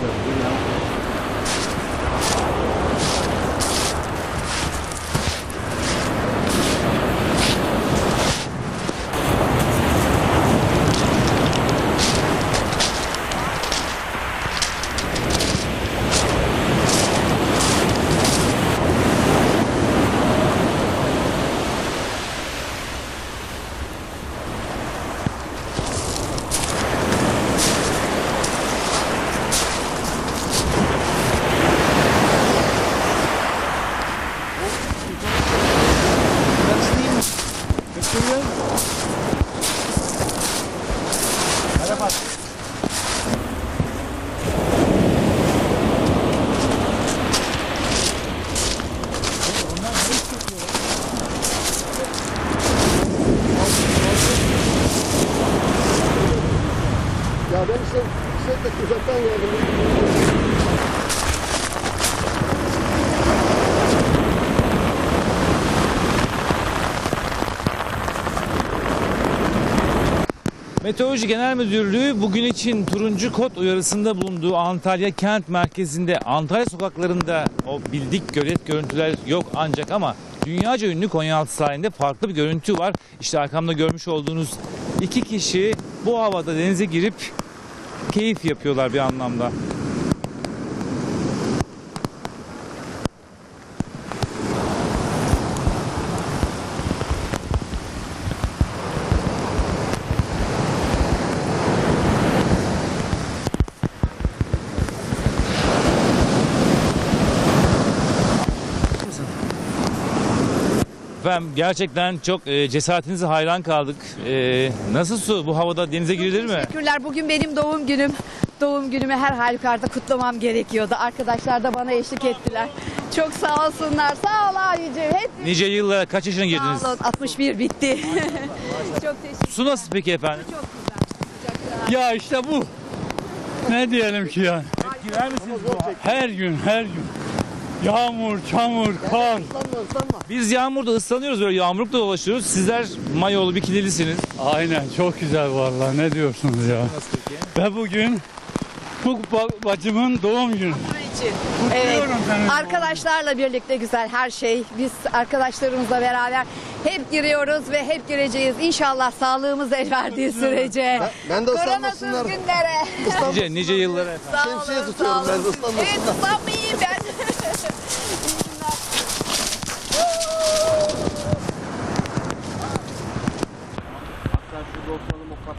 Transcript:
Ya ben size, size de uzaktan geldim. Meteoroloji Genel Müdürlüğü bugün için turuncu kod uyarısında bulunduğu Antalya kent merkezinde Antalya sokaklarında o bildik gölet görüntüler yok ancak ama dünyaca ünlü Konyaaltı sahilinde farklı bir görüntü var. İşte arkamda görmüş olduğunuz iki kişi bu havada denize girip keyif yapıyorlar bir anlamda. Efendim gerçekten çok e, cesaretinize hayran kaldık. E, nasıl su? Bu havada denize girilir mi? Teşekkürler. Bugün benim doğum günüm. Doğum günümü her halükarda kutlamam gerekiyordu. Arkadaşlar da bana eşlik ettiler. Çok sağ olsunlar. Sağ ol abicim. Hep Nice yıllara kaç yaşına girdiniz? sağ olun. 61 bitti. Çok teşekkür Su nasıl peki efendim? Çok güzel. Ya işte bu. Ne diyelim ki yani? Girer misiniz Her gün, her gün. Yağmur, çamur, kar. Biz yağmurda ıslanıyoruz böyle yağmurlukla dolaşıyoruz. Sizler mayolu bikinilisiniz. Aynen çok güzel vallahi ne diyorsunuz ya? Ve bugün bu ba- bacımın doğum günü. Bunun için. Evet. Kutluyorum seni. Arkadaşlarla birlikte güzel her şey. Biz arkadaşlarımızla beraber hep giriyoruz ve hep gireceğiz. İnşallah sağlığımız el verdiği sürece. Ben, ben de Koronasız ıslanmasınlar. günlere. Nice, nice yıllara efendim. Sağ Şemsiye olun, tutuyorum sağ ben de olun. ıslanmasınlar. Evet ıslanmayayım ben. Bakalım o kat.